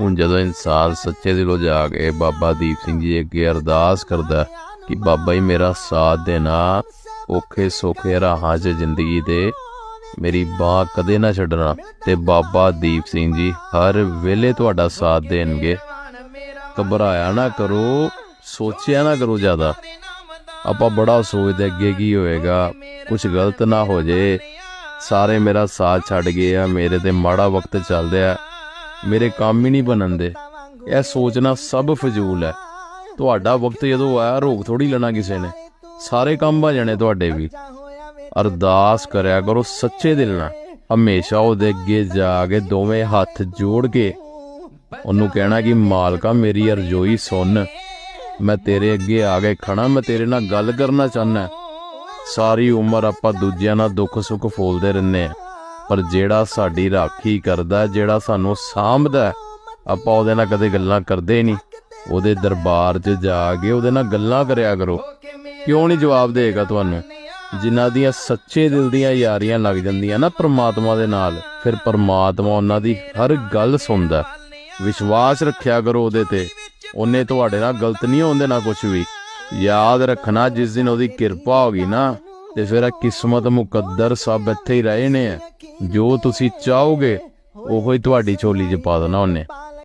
ਹੁਣ ਜਦੋਂ ਇਨਸਾਨ ਸੱਚੇ ਦਿਲੋਂ ਜਾ ਕੇ ਬਾਬਾ ਦੀਪ ਸਿੰਘ ਜੀ ਅੱਗੇ ਅਰਦਾਸ ਕਰਦਾ ਕਿ ਬਾਬਾ ਜੀ ਮੇਰਾ ਸਾਥ ਦੇਣਾ, ਔਖੇ ਸੌਖੇ ਰਾਹਾਂ 'ਚ ਜ਼ਿੰਦਗੀ ਦੇ, ਮੇਰੀ ਬਾਹ ਕਦੇ ਨਾ ਛੱਡਣਾ ਤੇ ਬਾਬਾ ਦੀਪ ਸਿੰਘ ਜੀ ਹਰ ਵੇਲੇ ਤੁਹਾਡਾ ਸਾਥ ਦੇਣਗੇ। ਘਬਰਾਇਆ ਨਾ ਕਰੋ, ਸੋਚਿਆ ਨਾ ਕਰੋ ਜ਼ਿਆਦਾ। ਆਪਾਂ ਬੜਾ ਸੋਚਦੇ ਅੱਗੇ ਕੀ ਹੋਏਗਾ ਕੁਝ ਗਲਤ ਨਾ ਹੋ ਜੇ। ਸਾਰੇ ਮੇਰਾ ਸਾਥ ਛੱਡ ਗਏ ਆ, ਮੇਰੇ ਤੇ ਮਾੜਾ ਵਕਤ ਚੱਲ ਰਿਹਾ। ਮੇਰੇ ਕੰਮ ਹੀ ਨਹੀਂ ਬਣਨ ਦੇ। ਇਹ ਸੋਚਣਾ ਸਭ ਫਜ਼ੂਲ ਹੈ। ਤੁਹਾਡਾ ਵਕਤ ਜਦੋਂ ਆਇਆ, ਰੋਕ ਥੋੜੀ ਲੈਣਾ ਕਿਸੇ ਨੇ। ਸਾਰੇ ਕੰਮ ਬਣ ਜਾਣੇ ਤੁਹਾਡੇ ਵੀ। ਅਰਦਾਸ ਕਰਿਆ ਕਰੋ ਸੱਚੇ ਦਿਲ ਨਾਲ। ਹਮੇਸ਼ਾ ਉਹਦੇ ਅੱਗੇ ਜਾ ਕੇ ਦੋਵੇਂ ਹੱਥ ਜੋੜ ਕੇ ਉਹਨੂੰ ਕਹਿਣਾ ਕਿ, ਮਾਲਕਾ, ਮੇਰੀ ਅਰਜ਼ੋਈ ਸੁਣ। ਮੈਂ ਤੇਰੇ ਅੱਗੇ ਆ ਕੇ ਖੜਾ ਮੈਂ ਤੇਰੇ ਨਾਲ ਗੱਲ ਕਰਨਾ ਚਾਹਨਾ ਸਾਰੀ ਉਮਰ ਆਪਾਂ ਦੂਜਿਆਂ ਨਾਲ ਦੁੱਖ ਸੁੱਖ ਫੋਲਦੇ ਰਹਿੰਦੇ ਆ ਪਰ ਜਿਹੜਾ ਸਾਡੀ ਰਾਖੀ ਕਰਦਾ ਜਿਹੜਾ ਸਾਨੂੰ ਸਾਂਭਦਾ ਆਪਾਂ ਉਹਦੇ ਨਾਲ ਕਦੇ ਗੱਲਾਂ ਕਰਦੇ ਨਹੀਂ। ਉਹਦੇ ਦਰਬਾਰ 'ਚ ਜਾ ਕੇ ਉਹਦੇ ਨਾਲ ਗੱਲਾਂ ਕਰਿਆ ਕਰੋ। ਕਿਉਂ ਨਹੀਂ ਜਵਾਬ ਦੇਗਾ ਤੁਹਾਨੂੰ? ਜਿਨ੍ਹਾਂ ਦੀਆਂ ਸੱਚੇ ਦਿਲ ਦੀਆਂ ਯਾਰੀਆਂ ਲੱਗ ਜਾਂਦੀਆਂ ਨਾ ਪ੍ਰਮਾਤਮਾ ਦੇ ਨਾਲ, ਫਿਰ ਪ੍ਰਮਾਤਮਾ ਉਹਨਾਂ ਦੀ ਹਰ ਗੱਲ ਸੁਣਦਾ ਵਿਸ਼ਵਾਸ ਰੱਖਿਆ ਕਰੋ ਉਹਦੇ ਤੇ। ਉਹਨੇ ਤੁਹਾਡੇ ਨਾਲ ਗਲਤ ਨਹੀਂ ਹੁੰਦੇ ਨਾ ਕੁਝ ਵੀ। ਯਾਦ ਰੱਖਣਾ, ਜਿਸ ਦਿਨ ਉਹਦੀ ਕਿਰਪਾ ਹੋ ਗਈ ਨਾ ਤੇ ਫਿਰ ਕਿਸਮਤ ਮੁਕੱਦਰ ਸਭ ਇੱਥੇ ਹੀ ਰਹੇ ਨੇ ਜੋ ਤੁਸੀਂ ਚਾਹੋਗੇ, ਉਹੋ ਹੀ ਤੁਹਾਡੀ ਝੋਲੀ 'ਚ ਪਾ ਦੇਣਾ ਉਹਨੇ।